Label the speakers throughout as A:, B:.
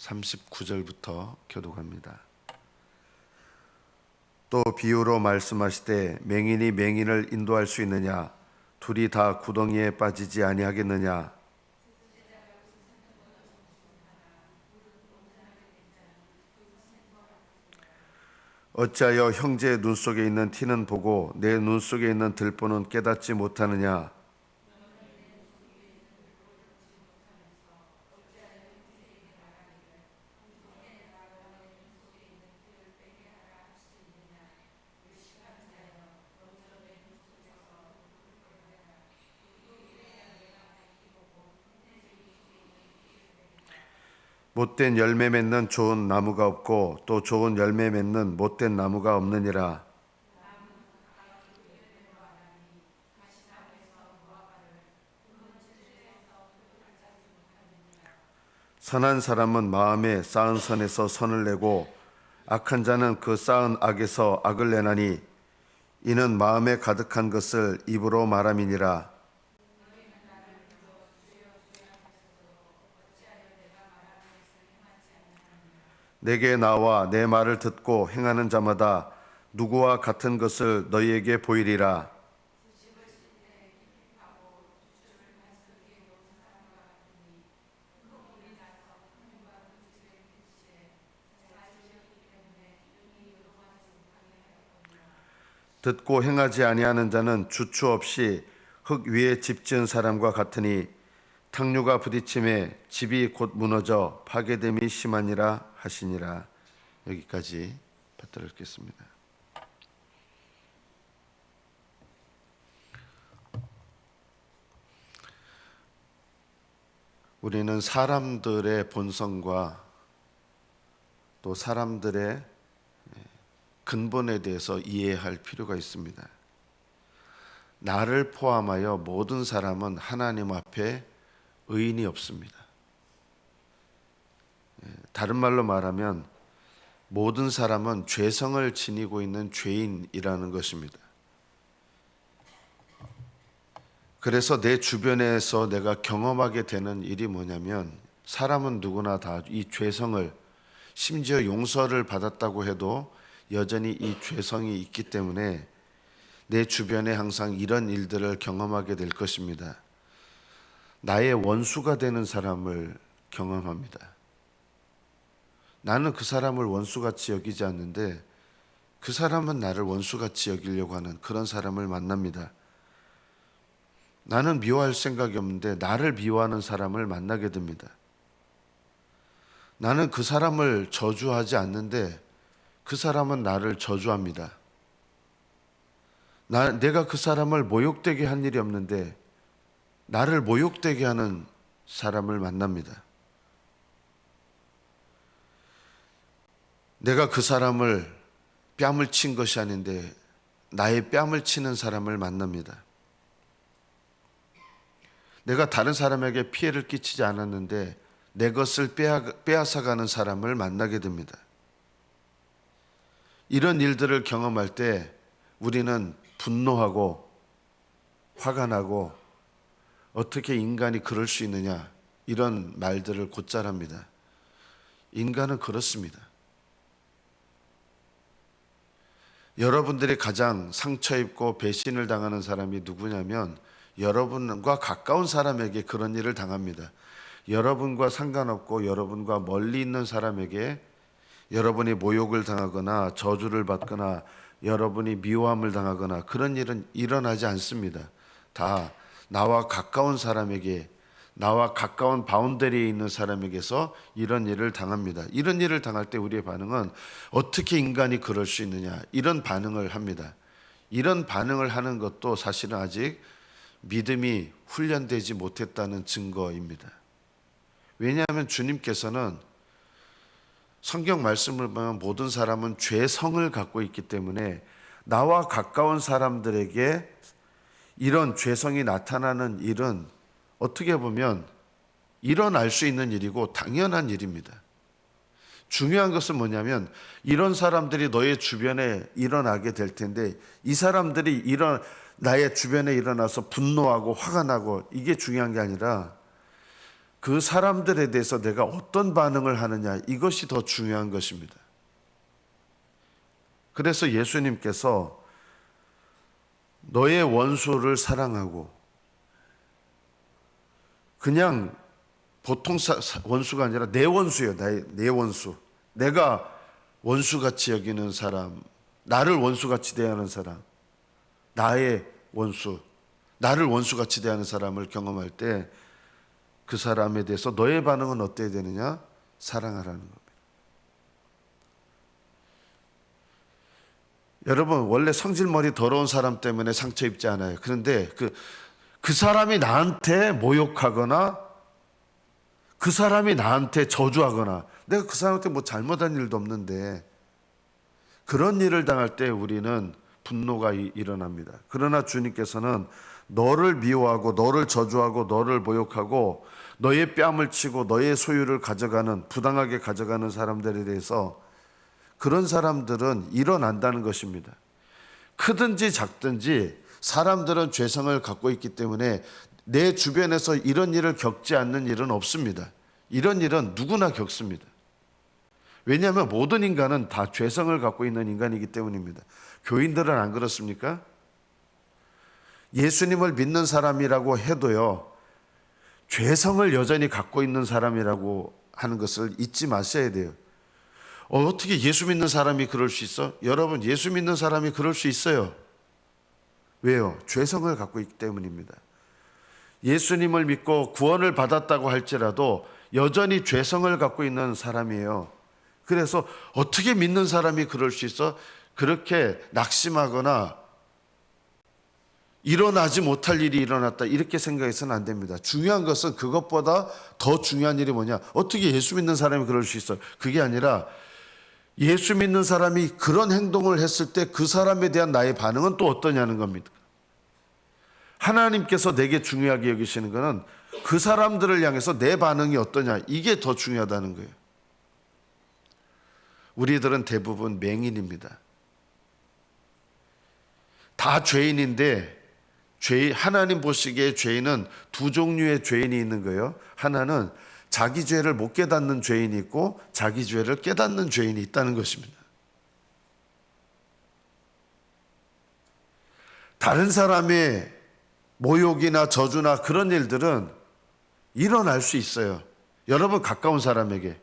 A: 39절부터 교독합니다. 또 비유로 말씀하시되 맹인이 맹인을 인도할 수 있느냐? 둘이 다 구덩이에 빠지지 아니하겠느냐? 어찌하여 형제의 눈 속에 있는 티는 보고 내 눈 속에 있는 들보는 깨닫지 못하느냐 못된 열매 맺는 좋은 나무가 없고 또 좋은 열매 맺는 못된 나무가 없느니라. 선한 사람은 마음에 쌓은 선에서 선을 내고 악한 자는 그 쌓은 악에서 악을 내나니 이는 마음에 가득한 것을 입으로 말함이니라. 내게 나와 내 말을 듣고 행하는 자마다 누구와 같은 것을 너희에게 보이리라. 듣고 행하지 아니하는 자는 주추 없이 흙 위에 집 지은 사람과 같으니 탕류가 부딪힘에 집이 곧 무너져 파괴됨이 심하니라 하시니라 여기까지 받들어 읽겠습니다. 우리는 사람들의 본성과 또 사람들의 근본에 대해서 이해할 필요가 있습니다. 나를 포함하여 모든 사람은 하나님 앞에 의인이 없습니다. 예, 다른 말로 말하면 모든 사람은 죄성을 지니고 있는 죄인이라는 것입니다. 그래서 내 주변에서 내가 경험하게 되는 일이 뭐냐면 사람은 누구나 다 이 죄성을 심지어 용서를 받았다고 해도 여전히 이 죄성이 있기 때문에 내 주변에 항상 이런 일들을 경험하게 될 것입니다. 나의 원수가 되는 사람을 경험합니다. 나는 그 사람을 원수같이 여기지 않는데 그 사람은 나를 원수같이 여기려고 하는 그런 사람을 만납니다. 나는 미워할 생각이 없는데 나를 미워하는 사람을 만나게 됩니다. 나는 그 사람을 저주하지 않는데 그 사람은 나를 저주합니다. 나, 내가 그 사람을 모욕되게 한 일이 없는데 나를 모욕되게 하는 사람을 만납니다. 내가 그 사람을 뺨을 친 것이 아닌데 나의 뺨을 치는 사람을 만납니다. 내가 다른 사람에게 피해를 끼치지 않았는데 내 것을 빼앗아가는 사람을 만나게 됩니다. 이런 일들을 경험할 때 우리는 분노하고 화가 나고 어떻게 인간이 그럴 수 있느냐 이런 말들을 곧잘 합니다. 인간은 그렇습니다. 여러분들이 가장 상처 입고 배신을 당하는 사람이 누구냐면 여러분과 가까운 사람에게 그런 일을 당합니다. 여러분과 상관없고 여러분과 멀리 있는 사람에게 여러분이 모욕을 당하거나 저주를 받거나 여러분이 미워함을 당하거나 그런 일은 일어나지 않습니다. 다 나와 가까운 사람에게 나와 가까운 바운더리에 있는 사람에게서 이런 일을 당합니다. 이런 일을 당할 때 우리의 반응은 어떻게 인간이 그럴 수 있느냐 이런 반응을 합니다. 이런 반응을 하는 것도 사실은 아직 믿음이 훈련되지 못했다는 증거입니다. 왜냐하면 주님께서는 성경 말씀을 보면 모든 사람은 죄성을 갖고 있기 때문에 나와 가까운 사람들에게 이런 죄성이 나타나는 일은 어떻게 보면 일어날 수 있는 일이고 당연한 일입니다. 중요한 것은 뭐냐면 이런 사람들이 너의 주변에 일어나게 될 텐데 이 사람들이 이런 나의 주변에 일어나서 분노하고 화가 나고 이게 중요한 게 아니라 그 사람들에 대해서 내가 어떤 반응을 하느냐 이것이 더 중요한 것입니다. 그래서 예수님께서 너의 원수를 사랑하고 그냥 보통 원수가 아니라 내 원수예요. 내, 내 원수. 내가 원수같이 여기는 사람, 나를 원수같이 대하는 사람, 나의 원수, 나를 원수같이 대하는 사람을 경험할 때 그 사람에 대해서 너의 반응은 어때야 되느냐? 사랑하라는 겁니다. 여러분 원래 성질머리 더러운 사람 때문에 상처 입지 않아요. 그런데 그, 그 사람이 나한테 모욕하거나 그 사람이 나한테 저주하거나 내가 그 사람한테 뭐 잘못한 일도 없는데 그런 일을 당할 때 우리는 분노가 이- 일어납니다. 그러나 주님께서는 너를 미워하고 너를 저주하고 너를 모욕하고 너의 뺨을 치고 너의 소유를 가져가는 부당하게 가져가는 사람들에 대해서 그런 사람들은 일어난다는 것입니다. 크든지 작든지 사람들은 죄성을 갖고 있기 때문에 내 주변에서 이런 일을 겪지 않는 일은 없습니다. 이런 일은 누구나 겪습니다. 왜냐하면 모든 인간은 다 죄성을 갖고 있는 인간이기 때문입니다. 교인들은 안 그렇습니까? 예수님을 믿는 사람이라고 해도요, 죄성을 여전히 갖고 있는 사람이라고 하는 것을 잊지 마셔야 돼요. 어, 어떻게 예수 믿는 사람이 그럴 수 있어? 여러분, 예수 믿는 사람이 그럴 수 있어요. 왜요? 죄성을 갖고 있기 때문입니다. 예수님을 믿고 구원을 받았다고 할지라도 여전히 죄성을 갖고 있는 사람이에요. 그래서 어떻게 믿는 사람이 그럴 수 있어? 그렇게 낙심하거나 일어나지 못할 일이 일어났다 이렇게 생각해서는 안 됩니다. 중요한 것은 그것보다 더 중요한 일이 뭐냐? 어떻게 예수 믿는 사람이 그럴 수 있어? 그게 아니라 예수 믿는 사람이 그런 행동을 했을 때 그 사람에 대한 나의 반응은 또 어떠냐는 겁니다. 하나님께서 내게 중요하게 여기시는 것은 그 사람들을 향해서 내 반응이 어떠냐 이게 더 중요하다는 거예요. 우리들은 대부분 맹인입니다. 다 죄인인데 죄 하나님 보시기에 죄인은 두 종류의 죄인이 있는 거예요. 하나는 자기 죄를 못 깨닫는 죄인이 있고 자기 죄를 깨닫는 죄인이 있다는 것입니다. 다른 사람의 모욕이나 저주나 그런 일들은 일어날 수 있어요. 여러분 가까운 사람에게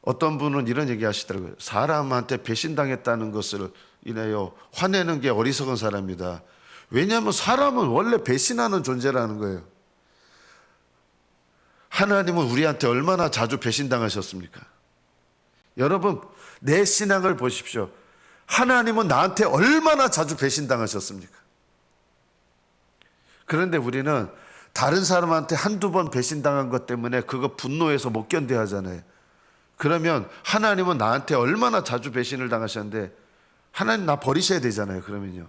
A: 어떤 분은 이런 얘기 하시더라고요. 사람한테 배신당했다는 것을 인하여 화내는 게 어리석은 사람이다. 왜냐하면 사람은 원래 배신하는 존재라는 거예요. 하나님은 우리한테 얼마나 자주 배신당하셨습니까? 여러분, 내 신앙을 보십시오. 하나님은 나한테 얼마나 자주 배신당하셨습니까? 그런데 우리는 다른 사람한테 한두 번 배신당한 것 때문에 그거 분노해서 못 견뎌 하잖아요. 그러면 하나님은 나한테 얼마나 자주 배신을 당하셨는데 하나님 나 버리셔야 되잖아요. 그러면요.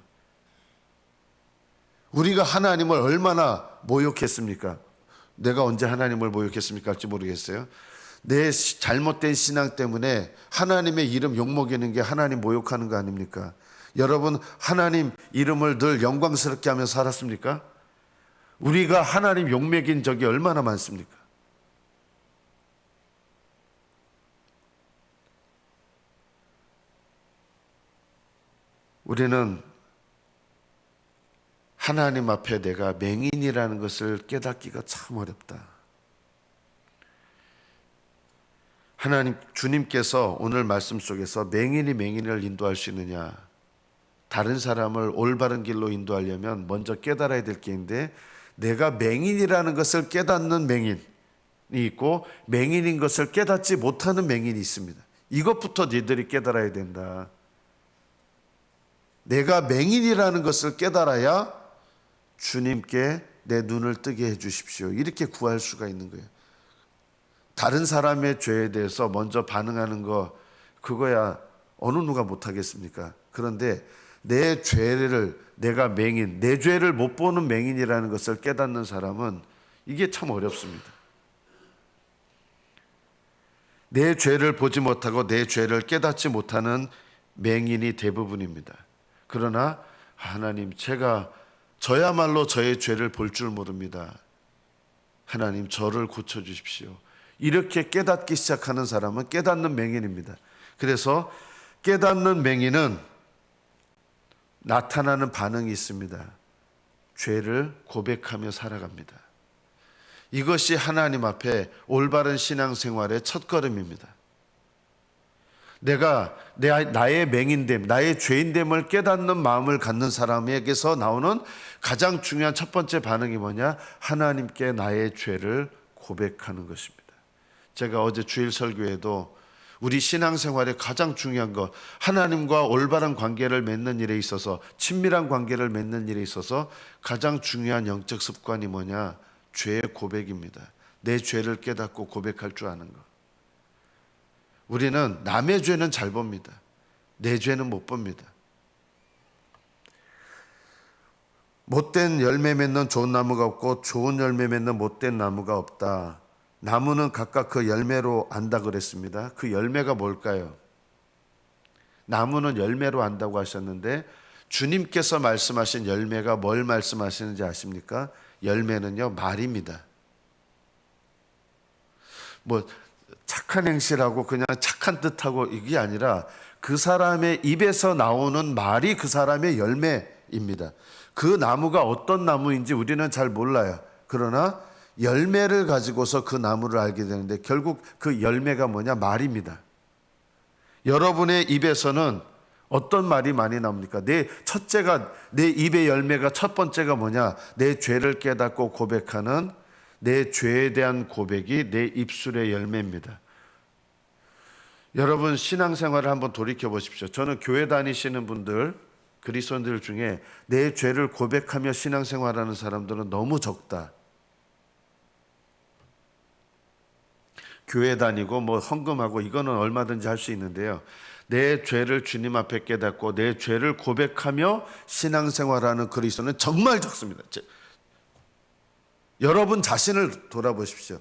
A: 우리가 하나님을 얼마나 모욕했습니까? 내가 언제 하나님을 모욕했습니까? 할지 모르겠어요. 내 시- 잘못된 신앙 때문에 하나님의 이름 욕먹이는 게 하나님 모욕하는 거 아닙니까? 여러분 하나님 이름을 늘 영광스럽게 하며 살았습니까? 우리가 하나님 욕먹인 적이 얼마나 많습니까? 우리는 하나님 앞에 내가 맹인이라는 것을 깨닫기가 참 어렵다. 하나님 주님께서 오늘 말씀 속에서 맹인이 맹인을 인도할 수 있느냐? 다른 사람을 올바른 길로 인도하려면 먼저 깨달아야 될 게 있는데 내가 맹인이라는 것을 깨닫는 맹인이 있고 맹인인 것을 깨닫지 못하는 맹인이 있습니다. 이것부터 니들이 깨달아야 된다. 내가 맹인이라는 것을 깨달아야 주님께 내 눈을 뜨게 해 주십시오. 이렇게 구할 수가 있는 거예요. 다른 사람의 죄에 대해서 먼저 반응하는 거 그거야 어느 누가 못 하겠습니까? 그런데 내 죄를 내가 맹인, 내 죄를 못 보는 맹인이라는 것을 깨닫는 사람은 이게 참 어렵습니다. 내 죄를 보지 못하고 내 죄를 깨닫지 못하는 맹인이 대부분입니다. 그러나 하나님 제가 저야말로 저의 죄를 볼 줄 모릅니다. 하나님 저를 고쳐 주십시오. 이렇게 깨닫기 시작하는 사람은 깨닫는 맹인입니다. 그래서 깨닫는 맹인은 나타나는 반응이 있습니다. 죄를 고백하며 살아갑니다. 이것이 하나님 앞에 올바른 신앙생활의 첫 걸음입니다. 내가 내 나의 맹인됨, 나의 죄인됨을 깨닫는 마음을 갖는 사람에게서 나오는 가장 중요한 첫 번째 반응이 뭐냐? 하나님께 나의 죄를 고백하는 것입니다. 제가 어제 주일 설교에도 우리 신앙생활의 가장 중요한 것, 하나님과 올바른 관계를 맺는 일에 있어서, 친밀한 관계를 맺는 일에 있어서 가장 중요한 영적 습관이 뭐냐? 죄의 고백입니다. 내 죄를 깨닫고 고백할 줄 아는 것. 우리는 남의 죄는 잘 봅니다. 내 죄는 못 봅니다. 못된 열매 맺는 좋은 나무가 없고 좋은 열매 맺는 못된 나무가 없다. 나무는 각각 그 열매로 안다 그랬습니다. 그 열매가 뭘까요? 나무는 열매로 안다고 하셨는데 주님께서 말씀하신 열매가 뭘 말씀하시는지 아십니까? 열매는요 말입니다. 뭐 착한 행실하고 그냥 착한 뜻하고 이게 아니라 그 사람의 입에서 나오는 말이 그 사람의 열매입니다. 그 나무가 어떤 나무인지 우리는 잘 몰라요. 그러나 열매를 가지고서 그 나무를 알게 되는데 결국 그 열매가 뭐냐 말입니다. 여러분의 입에서는 어떤 말이 많이 나옵니까? 내 첫째가 내 입의 열매가 첫 번째가 뭐냐? 내 죄를 깨닫고 고백하는 내 죄에 대한 고백이 내 입술의 열매입니다. 여러분 신앙생활을 한번 돌이켜 보십시오. 저는 교회 다니시는 분들 그리스도인들 중에 내 죄를 고백하며 신앙생활하는 사람들은 너무 적다. 교회 다니고 뭐 헌금하고 이거는 얼마든지 할 수 있는데요. 내 죄를 주님 앞에 깨닫고 내 죄를 고백하며 신앙생활하는 그리스도는 정말 적습니다. 제- 여러분 자신을 돌아보십시오.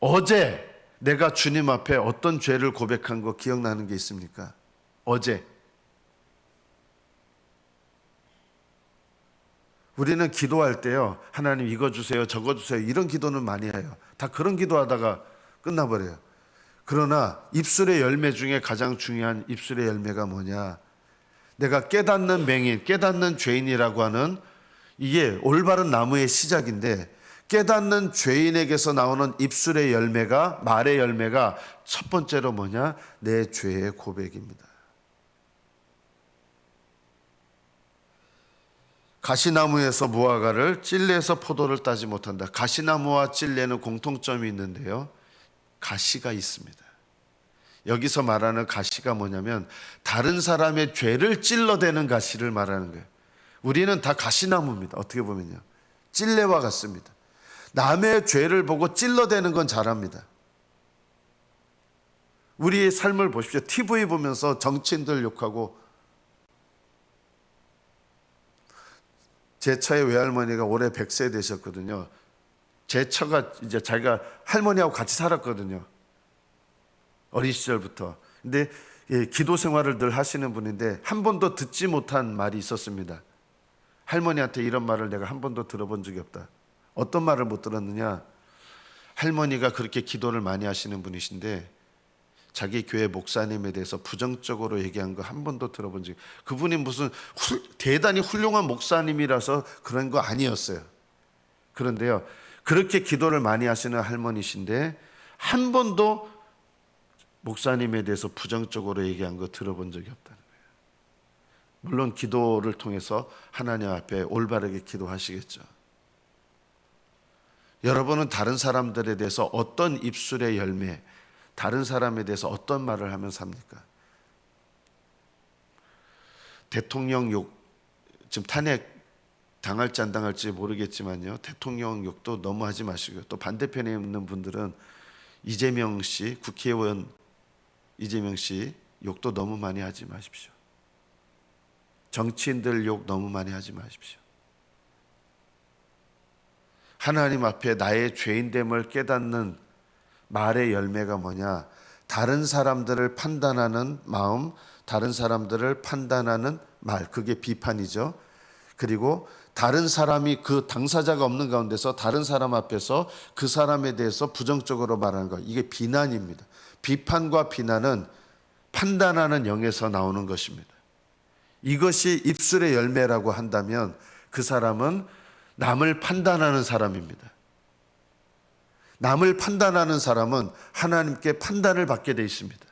A: 어제 내가 주님 앞에 어떤 죄를 고백한 거 기억나는 게 있습니까? 어제 우리는 기도할 때요. 하나님 이거 주세요. 저거 주세요. 이런 기도는 많이 해요. 다 그런 기도하다가 끝나버려요. 그러나 입술의 열매 중에 가장 중요한 입술의 열매가 뭐냐? 내가 깨닫는 맹인, 깨닫는 죄인이라고 하는 이게 올바른 나무의 시작인데 깨닫는 죄인에게서 나오는 입술의 열매가 말의 열매가 첫 번째로 뭐냐? 내 죄의 고백입니다. 가시나무에서 무화과를 찔레에서 포도를 따지 못한다. 가시나무와 찔레는 공통점이 있는데요. 가시가 있습니다. 여기서 말하는 가시가 뭐냐면 다른 사람의 죄를 찔러대는 가시를 말하는 거예요. 우리는 다 가시나무입니다. 어떻게 보면요. 찔레와 같습니다. 남의 죄를 보고 찔러대는 건 잘합니다. 우리의 삶을 보십시오. TV 보면서 정치인들 욕하고 제 처의 외할머니가 올해 100세 되셨거든요. 제 처가 이제 자기가 할머니하고 같이 살았거든요. 어린 시절부터. 근데 예, 기도 생활을 늘 하시는 분인데 한 번도 듣지 못한 말이 있었습니다. 할머니한테 이런 말을 내가 한 번도 들어본 적이 없다. 어떤 말을 못 들었느냐? 할머니가 그렇게 기도를 많이 하시는 분이신데 자기 교회 목사님에 대해서 부정적으로 얘기한 거 한 번도 들어본 적이 그분이 무슨 훌, 대단히 훌륭한 목사님이라서 그런 거 아니었어요. 그런데요. 그렇게 기도를 많이 하시는 할머니신데 한 번도 목사님에 대해서 부정적으로 얘기한 거 들어본 적이 거예요. 물론 기도를 통해서 하나님 앞에 올바르게 기도하시겠죠. 여러분은 다른 사람들에 대해서 어떤 입술의 열매, 다른 사람에 대해서 어떤 말을 하면 삽니까? 대통령 욕, 지금 탄핵 당할지 안 당할지 모르겠지만요. 대통령 욕도 너무 하지 마시고요. 또 반대편에 있는 분들은 이재명 씨, 국회의원 이재명 씨 욕도 너무 많이 하지 마십시오. 정치인들 욕 너무 많이 하지 마십시오. 하나님 앞에 나의 죄인됨을 깨닫는 말의 열매가 뭐냐? 다른 사람들을 판단하는 마음, 다른 사람들을 판단하는 말, 그게 비판이죠. 그리고 다른 사람이 그 당사자가 없는 가운데서 다른 사람 앞에서 그 사람에 대해서 부정적으로 말하는 것. 이게 비난입니다. 비판과 비난은 판단하는 영에서 나오는 것입니다. 이것이 입술의 열매라고 한다면 그 사람은 남을 판단하는 사람입니다. 남을 판단하는 사람은 하나님께 판단을 받게 돼 있습니다.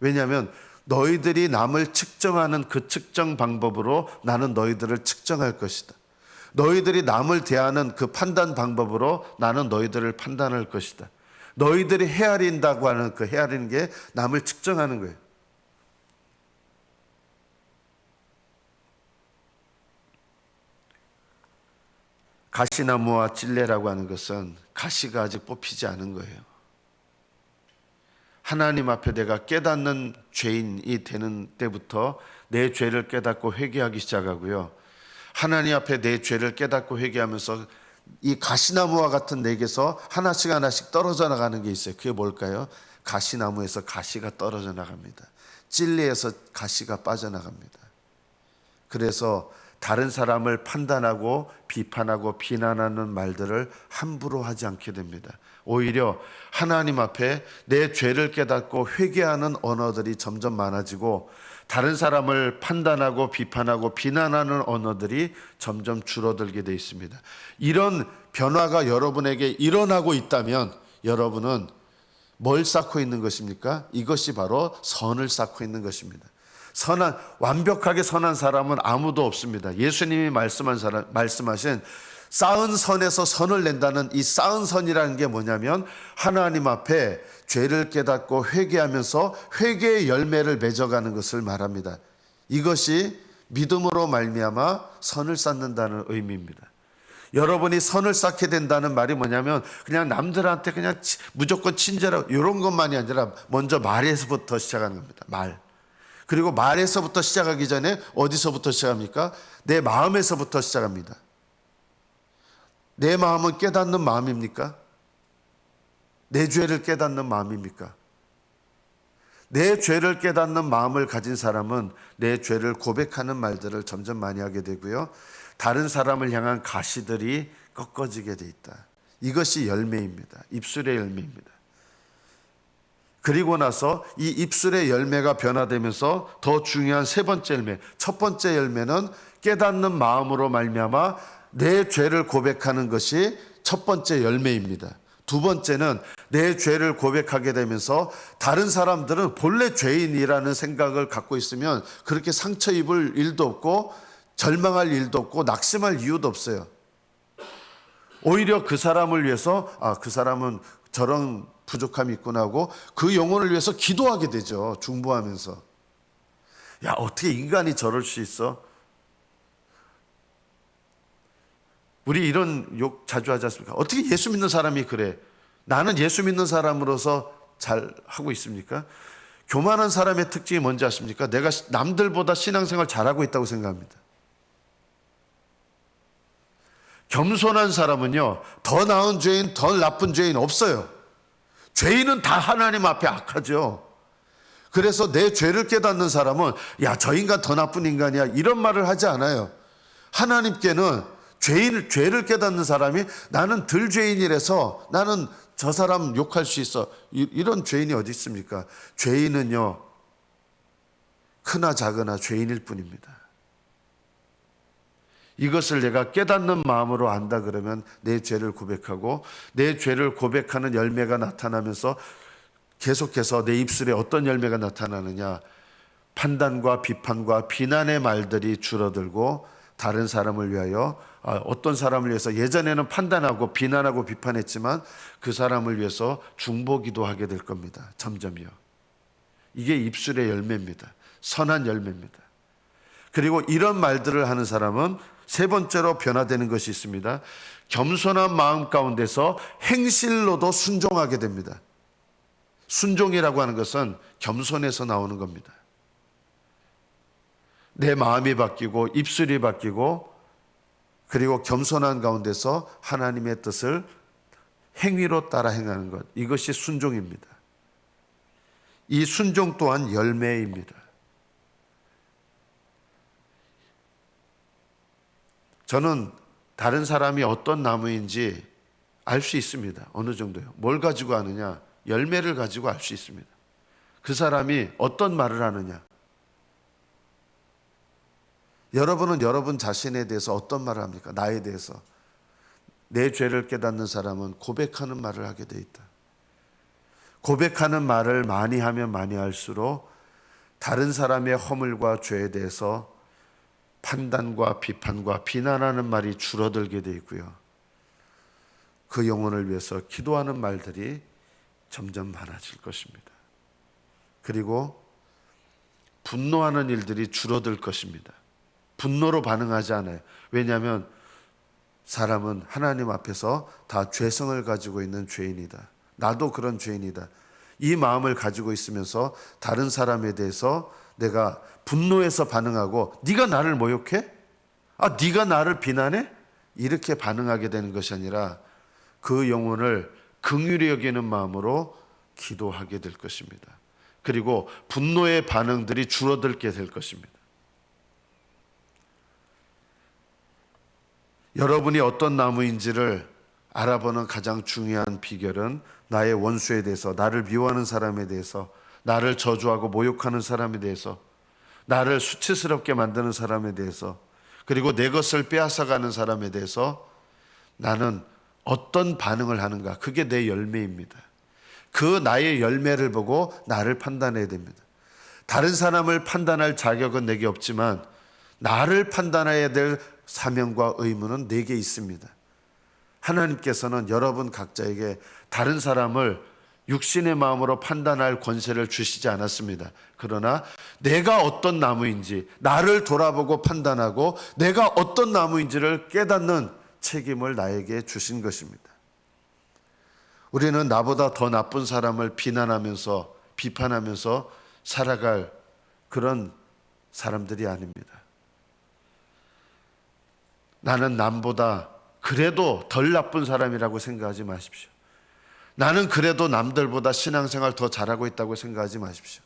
A: 왜냐하면 너희들이 남을 측정하는 그 측정 방법으로 나는 너희들을 측정할 것이다. 너희들이 남을 대하는 그 판단 방법으로 나는 너희들을 판단할 것이다. 너희들이 헤아린다고 하는 그 헤아리는 게 남을 측정하는 거예요. 가시나무와 찔레라고 하는 것은 가시가 아직 뽑히지 않은 거예요. 하나님 앞에 내가 깨닫는 죄인이 되는 때부터 내 죄를 깨닫고 회개하기 시작하고요. 하나님 앞에 내 죄를 깨닫고 회개하면서 이 가시나무와 같은 내게서 하나씩 하나씩 떨어져 나가는 게 있어요. 그게 뭘까요? 가시나무에서 가시가 떨어져 나갑니다. 찔레에서 가시가 빠져나갑니다. 그래서 다른 사람을 판단하고 비판하고 비난하는 말들을 함부로 하지 않게 됩니다. 오히려 하나님 앞에 내 죄를 깨닫고 회개하는 언어들이 점점 많아지고 다른 사람을 판단하고 비판하고 비난하는 언어들이 점점 줄어들게 돼 있습니다. 이런 변화가 여러분에게 일어나고 있다면 여러분은 뭘 쌓고 있는 것입니까? 이것이 바로 선을 쌓고 있는 것입니다. 선한 완벽하게 선한 사람은 아무도 없습니다. 예수님이 말씀한 사람 말씀하신 쌓은 선에서 선을 낸다는 이 쌓은 선이라는 게 뭐냐면 하나님 앞에 죄를 깨닫고 회개하면서 회개의 열매를 맺어가는 것을 말합니다. 이것이 믿음으로 말미암아 선을 쌓는다는 의미입니다. 여러분이 선을 쌓게 된다는 말이 뭐냐면 그냥 남들한테 그냥 무조건 친절하고 이런 것만이 아니라 먼저 말에서부터 시작하는 겁니다. 말. 그리고 말에서부터 시작하기 전에 어디서부터 시작합니까? 내 마음에서부터 시작합니다. 내 마음은 깨닫는 마음입니까? 내 죄를 깨닫는 마음입니까? 내 죄를 깨닫는 마음을 가진 사람은 내 죄를 고백하는 말들을 점점 많이 하게 되고요. 다른 사람을 향한 가시들이 꺾어지게 돼 있다. 이것이 열매입니다. 입술의 열매입니다. 그리고 나서 이 입술의 열매가 변화되면서 더 중요한 세 번째 열매, 첫 번째 열매는 깨닫는 마음으로 말미암아 내 죄를 고백하는 것이 첫 번째 열매입니다. 두 번째는 내 죄를 고백하게 되면서 다른 사람들은 본래 죄인이라는 생각을 갖고 있으면 그렇게 상처 입을 일도 없고 절망할 일도 없고 낙심할 이유도 없어요. 오히려 그 사람을 위해서 아, 그 사람은 저런 부족함이 있구나 하고 그 영혼을 위해서 기도하게 되죠. 중보하면서. 야, 어떻게 인간이 저럴 수 있어? 우리 이런 욕 자주 하지 않습니까? 어떻게 예수 믿는 사람이 그래? 나는 예수 믿는 사람으로서 잘 하고 있습니까? 교만한 사람의 특징이 뭔지 아십니까? 내가 남들보다 신앙생활 잘하고 있다고 생각합니다. 겸손한 사람은요, 더 나은 죄인, 더 나쁜 죄인 없어요. 죄인은 다 하나님 앞에 악하죠. 그래서 내 죄를 깨닫는 사람은, 야, 저 인간 더 나쁜 인간이야. 이런 말을 하지 않아요. 하나님께는 죄인, 죄를 깨닫는 사람이 나는 덜 죄인이라서 나는 저 사람 욕할 수 있어. 이런 죄인이 어디 있습니까? 죄인은요, 크나 작으나 죄인일 뿐입니다. 이것을 내가 깨닫는 마음으로 안다 그러면 내 죄를 고백하고 내 죄를 고백하는 열매가 나타나면서 계속해서 내 입술에 어떤 열매가 나타나느냐 판단과 비판과 비난의 말들이 줄어들고 다른 사람을 위하여 아, 어떤 사람을 위해서 예전에는 판단하고 비난하고 비판했지만 그 사람을 위해서 중보기도 하게 될 겁니다. 점점요. 이게 입술의 열매입니다. 선한 열매입니다. 그리고 이런 말들을 하는 사람은 세 번째로 변화되는 것이 있습니다. 겸손한 마음 가운데서 행실로도 순종하게 됩니다. 순종이라고 하는 것은 겸손에서 나오는 겁니다. 내 마음이 바뀌고 입술이 바뀌고 그리고 겸손한 가운데서 하나님의 뜻을 행위로 따라 행하는 것. 이것이 순종입니다. 이 순종 또한 열매입니다. 저는 다른 사람이 어떤 나무인지 알 수 있습니다. 어느 정도요. 뭘 가지고 아느냐? 열매를 가지고 알 수 있습니다. 그 사람이 어떤 말을 하느냐? 여러분은 여러분 자신에 대해서 어떤 말을 합니까? 나에 대해서. 내 죄를 깨닫는 사람은 고백하는 말을 하게 돼 있다. 고백하는 말을 많이 하면 많이 할수록 다른 사람의 허물과 죄에 대해서 판단과 비판과 비난하는 말이 줄어들게 돼 있고요. 그 영혼을 위해서 기도하는 말들이 점점 많아질 것입니다. 그리고 분노하는 일들이 줄어들 것입니다. 분노로 반응하지 않아요. 왜냐하면 사람은 하나님 앞에서 다 죄성을 가지고 있는 죄인이다. 나도 그런 죄인이다. 이 마음을 가지고 있으면서 다른 사람에 대해서 내가 분노해서 반응하고 네가 나를 모욕해? 아, 네가 나를 비난해? 이렇게 반응하게 되는 것이 아니라 그 영혼을 긍휼히 여기는 마음으로 기도하게 될 것입니다. 그리고 분노의 반응들이 줄어들게 될 것입니다. 여러분이 어떤 나무인지를 알아보는 가장 중요한 비결은 나의 원수에 대해서, 나를 미워하는 사람에 대해서, 나를 저주하고 모욕하는 사람에 대해서, 나를 수치스럽게 만드는 사람에 대해서, 그리고 내 것을 빼앗아가는 사람에 대해서 나는 어떤 반응을 하는가. 그게 내 열매입니다. 그 나의 열매를 보고 나를 판단해야 됩니다. 다른 사람을 판단할 자격은 내게 없지만 나를 판단해야 될 사명과 의무는 내게 있습니다. 하나님께서는 여러분 각자에게 다른 사람을 육신의 마음으로 판단할 권세를 주시지 않았습니다. 그러나 내가 어떤 나무인지 나를 돌아보고 판단하고 내가 어떤 나무인지를 깨닫는 책임을 나에게 주신 것입니다. 우리는 나보다 더 나쁜 사람을 비난하면서 비판하면서 살아갈 그런 사람들이 아닙니다. 나는 남보다 그래도 덜 나쁜 사람이라고 생각하지 마십시오. 나는 그래도 남들보다 신앙생활 더 잘하고 있다고 생각하지 마십시오.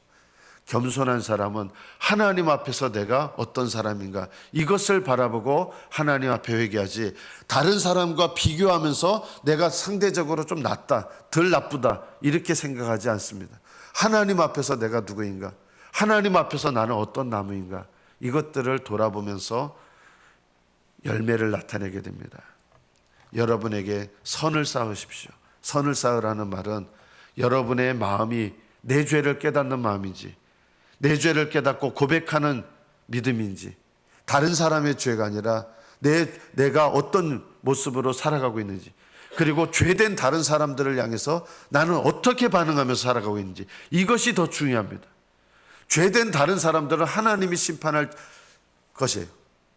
A: 겸손한 사람은 하나님 앞에서 내가 어떤 사람인가 이것을 바라보고 하나님 앞에 회개하지 다른 사람과 비교하면서 내가 상대적으로 좀 낫다, 덜 나쁘다 이렇게 생각하지 않습니다. 하나님 앞에서 내가 누구인가? 하나님 앞에서 나는 어떤 나무인가? 이것들을 돌아보면서 열매를 나타내게 됩니다. 여러분에게 선을 쌓으십시오. 선을 쌓으라는 말은 여러분의 마음이 내 죄를 깨닫는 마음인지, 내 죄를 깨닫고 고백하는 믿음인지, 다른 사람의 죄가 아니라 내, 내가 어떤 모습으로 살아가고 있는지, 그리고 죄된 다른 사람들을 향해서 나는 어떻게 반응하면서 살아가고 있는지, 이것이 더 중요합니다. 죄된 다른 사람들은 하나님이 심판할 것이에요.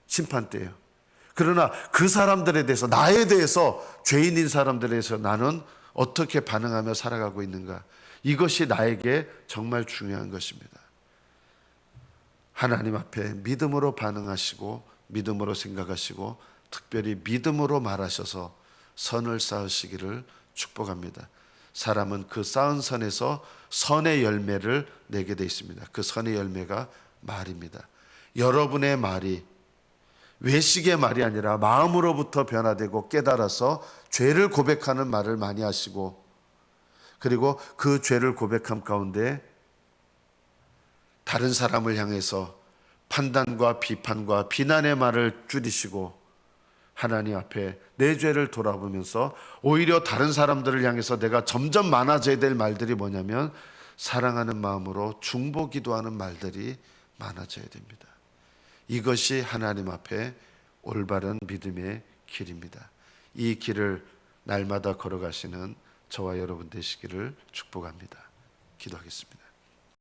A: 심판 때예요. 그러나 그 사람들에 대해서 나에 대해서 죄인인 사람들에 대해서 나는 어떻게 반응하며 살아가고 있는가 이것이 나에게 정말 중요한 것입니다. 하나님 앞에 믿음으로 반응하시고 믿음으로 생각하시고 특별히 믿음으로 말하셔서 선을 쌓으시기를 축복합니다. 사람은 그 쌓은 선에서 선의 열매를 내게 돼 있습니다. 그 선의 열매가 말입니다. 여러분의 말이 외식의 말이 아니라 마음으로부터 변화되고 깨달아서 죄를 고백하는 말을 많이 하시고 그리고 그 죄를 고백함 가운데 다른 사람을 향해서 판단과 비판과 비난의 말을 줄이시고 하나님 앞에 내 죄를 돌아보면서 오히려 다른 사람들을 향해서 내가 점점 많아져야 될 말들이 뭐냐면 사랑하는 마음으로 중보 기도하는 말들이 많아져야 됩니다. 이것이 하나님 앞에 올바른 믿음의 길입니다. 이 길을 날마다 걸어가시는 저와 여러분 되시기를 축복합니다. 기도하겠습니다.